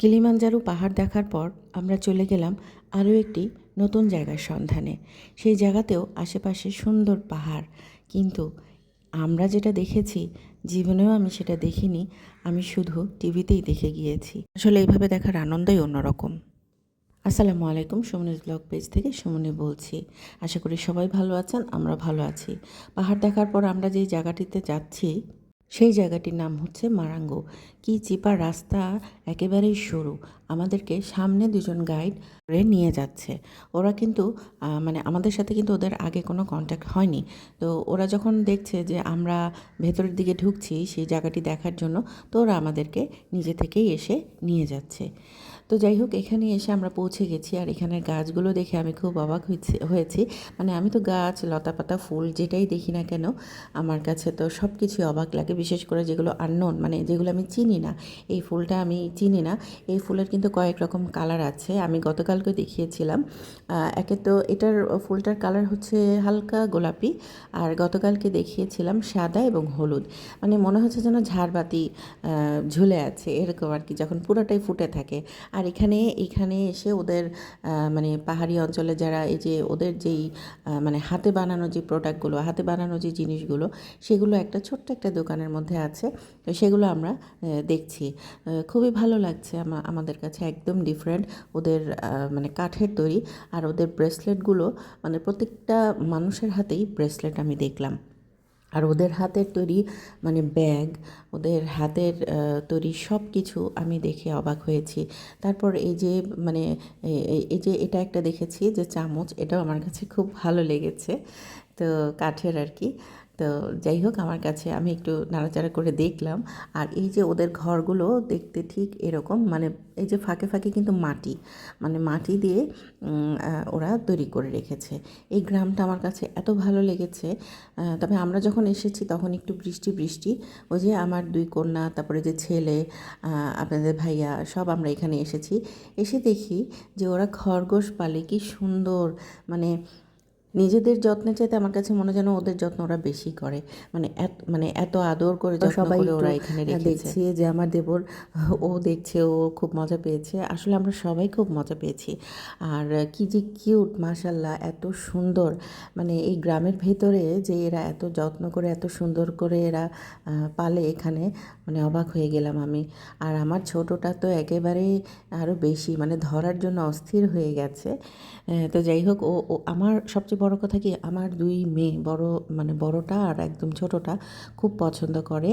Kilimanjaro পাহাড় দেখার পর আমরা চলে গেলাম আরও একটি নতুন জায়গার সন্ধানে। সেই জায়গাতেও আশেপাশে সুন্দর পাহাড়। কিন্তু আমরা যেটা দেখেছি, জীবনেও আমি সেটা দেখিনি, আমি শুধু টিভিতেই দেখে গিয়েছি। আসলে এইভাবে দেখার আনন্দই অন্যরকম। আসসালামু আলাইকুম সুমনিস ব্লগ পেজ থেকে সুমনি বলছি। আশা করি সবাই ভালো আছেন আমরা ভালো আছি। পাহাড় দেখার পর আমরা যেই জায়গাটিতে যাচ্ছি সেই জায়গাটির নাম হচ্ছে মারাঙ্গো। কি চিপা রাস্তা একেবারেই সরু। আমাদেরকে সামনে দুজন গাইড করে নিয়ে যাচ্ছে। ওরা কিন্তু মানে আমাদের সাথে কিন্তু ওদের আগে কোনো কন্ট্যাক্ট হয়নি। তো ওরা যখন দেখছে যে আমরা ভেতরের দিকে ঢুকছি সেই জায়গাটি দেখার জন্য, তো ওরা আমাদেরকে নিজে থেকেই এসে নিয়ে যাচ্ছে। তো যাই হোক, এখানে এসে আমরা পৌঁছে গেছি আর এখানের গাছগুলো দেখে আমি খুব অবাক হয়েছি। মানে আমি তো গাছ, লতাপাতা, ফুল যেটাই দেখি না কেন, আমার কাছে তো সব কিছুই অবাক লাগে। বিশেষ করে যেগুলো আননোন মানে যেগুলো আমি চিনি না, এই ফুলটা আমি চিনি না। এই ফুলের কিন্তু কয়েক রকম কালার আছে, আমি গতকালকে দেখিয়েছিলাম। একে তো এটার ফুলটার কালার হচ্ছে হালকা গোলাপি, আর গতকালকে দেখিয়েছিলাম সাদা এবং হলুদ। মানে মনে হচ্ছে যেন ঝাড়বাতি ঝুলে আছে, এরকম আর কি, যখন পুরোটাই ফুটে থাকে। আর এখানে এখানে এসে ওদের মানে পাহাড়ি অঞ্চলে যারা এই যে ওদের যেই মানে হাতে বানানো যে প্রোডাক্টগুলো হাতে বানানো যে জিনিসগুলো, সেগুলো একটা ছোট্ট একটা দোকানের মধ্যে আছে। তো সেগুলো আমরা দেখছি। খুবই ভালো লাগছে আমাদের কাছে একদম ডিফারেন্ট ওদের মানে কাঠের তৈরি আর ওদের ব্রেসলেটগুলো মানে প্রত্যেকটা মানুষের হাতেই ব্রেসলেট আমি দেখলাম। আর ওদের হাতের তৈরি মানে ব্যাগ ওদের হাতের তৈরি সব কিছু আমি দেখে অবাক হয়েছি। তারপর এই যে মানে এই যে এটা একটা দেখেছি যে চামচ, এটাও আমার কাছে খুব ভালো লেগেছে। তো কাঠের আর কি। তো যাই হোক, আমার কাছে আমি একটু নাড়াচাড়া করে দেখলাম। আর এই যে ওদের ঘরগুলো দেখতে ঠিক এরকম মানে এই যে ফাঁকে ফাঁকে কিন্তু মাটি মানে মাটি দিয়ে ওরা তৈরি করে রেখেছে। এই গ্রামটা আমার কাছে এত ভালো লেগেছে। তবে আমরা যখন এসেছি তখন একটু বৃষ্টি বৃষ্টি। ওই যে আমার দুই কন্যা, তারপরে যে ছেলে আপনাদের ভাইয়া, সব আমরা এখানে এসেছি। এসে দেখি যে ওরা খরগোশ পালে কি সুন্দর মানে নিজেদের যত্নে চাইতে আমার কাছে মনে যেন ওদের যত্ন ওরা বেশি করে। মানে এত মানে এত আদর করে সবাই ওরা এখানে দেখছি যে আমার দেবর ও দেখছে ও খুব মজা পেয়েছে। আসলে আমরা সবাই খুব মজা পেয়েছি। আর কি যে কিউট মাশাল্লাহ এত সুন্দর। মানে এই গ্রামের ভেতরে যে এরা এত যত্ন করে এত সুন্দর করে এরা পালে এখানে মানে অবাক হয়ে গেলাম আমি। আর আমার ছোটোটা তো একেবারে আরও বেশি মানে ধরার জন্য অস্থির হয়ে গেছে। তো যাই হোক ও আমার সবচেয়ে বড় কথা কি, আমার দুই মেয়ে, বড় মানে বড়টা আর একদম ছোটোটা খুব পছন্দ করে।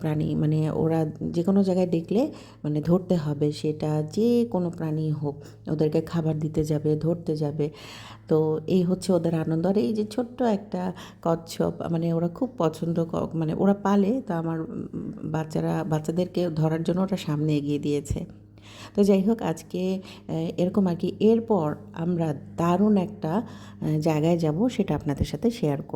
প্রাণী মানে ওরা যে কোনো জায়গায় দেখলে মানে ধরতে হবে সেটা যে কোনো প্রাণী হোক, ওদেরকে খাবার দিতে যাবে, ধরতে যাবে। তো এই হচ্ছে ওদের আনন্দ। আর এই যে ছোট্ট একটা কচ্ছপ মানে ওরা খুব পছন্দ মানে ওরা পালে, তো আমার বাচ্চারা, বাচ্চাদেরকে ধরার জন্য ওরা সামনে এগিয়ে দিয়েছে। তো যাই হোক, আজকে এরকম আর কি এরপর আমরা দারুণ একটা জায়গায় যাব, সেটা আপনাদের সাথে শেয়ার করব।